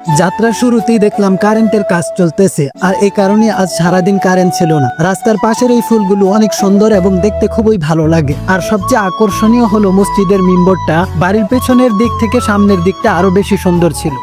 যাত্রা শুরুতেই দেখলাম কারেন্টের কাজ চলতেছে, আর এই কারণে আজ সারাদিন কারেন্ট ছিল না। রাস্তার পাশের এই ফুলগুলো অনেক সুন্দর এবং দেখতে খুবই ভালো লাগে। আর সবচেয়ে আকর্ষণীয় হলো মসজিদের মিম্বরটা। বাড়ির পেছনের দিক থেকে সামনের দিকটা আরও বেশি সুন্দর ছিল।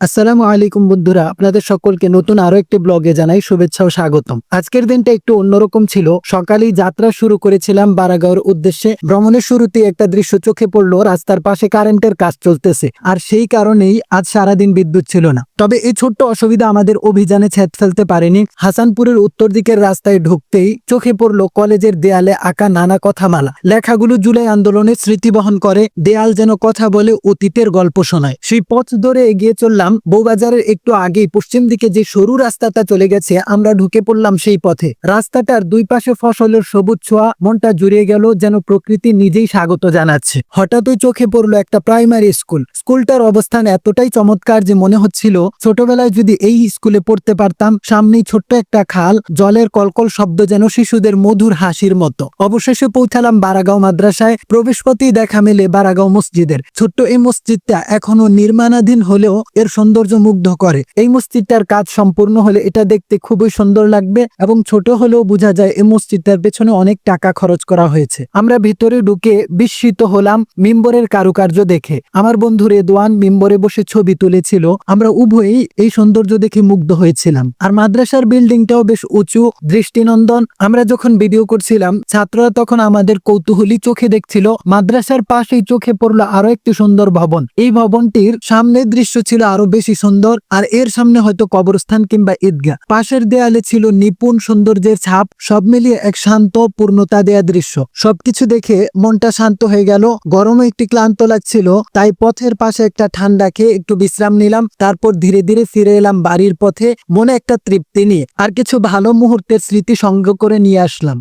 আসসালামু আলাইকুম বন্ধুরা, আপনাদের সকলকে নতুন আরও একটি ব্লগে জানাই শুভেচ্ছা ও স্বাগতম। আজকের দিনটা একটু অন্যরকম ছিল। সকালেই যাত্রা শুরু করেছিলাম বারাগাঁওর উদ্দেশ্যে। ভ্রমণের শুরুতে একটা দৃশ্য চোখে পড়ল, রাস্তার পাশে কারেন্টের কাজ চলতেছে। আর সেই কারণেই আজ সারাদিন বিদ্যুৎ ছিল না। তবে এই ছোট্ট অসুবিধা আমাদের অভিযানে ছেদ ফেলতে পারেনি। হাসানপুরের উত্তর দিকের রাস্তায় ঢুকতেই চোখে পড়ল কলেজের দেয়ালে আঁকা নানা কথামালা। লেখাগুলো জুলাই আন্দোলনের স্মৃতি বহন করে। দেয়াল যেন কথা বলে অতীতের গল্প শোনায়। সেই পথ ধরে এগিয়ে চললাম বউবাজারের একটু আগেই পশ্চিম দিকে যে সরু রাস্তাটা চলে গেছে, আমরা ঢুকে পড়লাম সেই পথে। রাস্তাটার দুই পাশে ফসলের সবুজ ছোঁয়া, মনটা জুড়িয়ে গেল যেন প্রকৃতি নিজেই স্বাগত জানাচ্ছে। হঠাৎই চোখে পড়ল একটা প্রাইমারি স্কুল। স্কুলটার অবস্থান এতটাই চমৎকার যে মনে হচ্ছিল, ছোটবেলায় যদি এই স্কুলে পড়তে পারতাম, সামনেই ছোট্ট একটা খাল, জলের কলকল শব্দ যেন শিশুদের মধুর হাসির মতো। অবশেষে পৌঁছালাম বারাগাঁও মাদ্রাসায়, প্রবেশপথেই দেখা মেলে বারাগাঁও মসজিদের। ছোট্ট এই মসজিদটা এখনও নির্মাণাধীন হলেও এর সৌন্দর্য মুগ্ধ করে। এই মসজিদটার কাজ সম্পূর্ণ হলে এটা দেখতে খুবই সুন্দর লাগবে এবং ছোট হলেও বোঝা যায় এই মসজিদটার পেছনে অনেক টাকা খরচ করা হয়েছে। আমরা ভিতরে ঢুকে বিস্মিত হলাম মিম্বরের কারুকার্য দেখে। আমার বন্ধু রেদওয়ান মিম্বরে বসে ছবি তুলেছিল। আমরা উভয়ই এই সৌন্দর্য দেখে মুগ্ধ হয়েছিলাম। আর মাদ্রাসার বিল্ডিংটাও বেশ উঁচু, দৃষ্টিনন্দন। আমরা যখন ভিডিও করছিলাম, ছাত্ররা তখন আমাদের কৌতূহলী চোখে দেখছিল। মাদ্রাসার পাশেই চোখে পড়ল আরও একটি সুন্দর ভবন। এই ভবনটির সামনের দৃশ্য ছিল আরও বেশি সুন্দর, আর এর সামনে হয়তো কবরস্থান কিংবা ঈদগাহ। পাশের দেয়ালে ছিল নিপুণ সৌন্দর্যের ছাপ, সব মিলিয়ে এক শান্ত, পূর্ণতা দেয়া দৃশ্য। সবকিছু দেখে মনটা শান্ত হয়ে গেল। গরমে একটি ক্লান্ত লাগছিল, তাই পথের পাশে একটা ঠান্ডা খেয়ে একটু বিশ্রাম নিলাম। তারপর ধীরে ধীরে ফিরে এলাম বাড়ির পথে। মনে একটা তৃপ্তি নিয়ে, আর কিছু ভালো মুহূর্তের স্মৃতি সংগ্রহ করে নিয়ে আসলাম।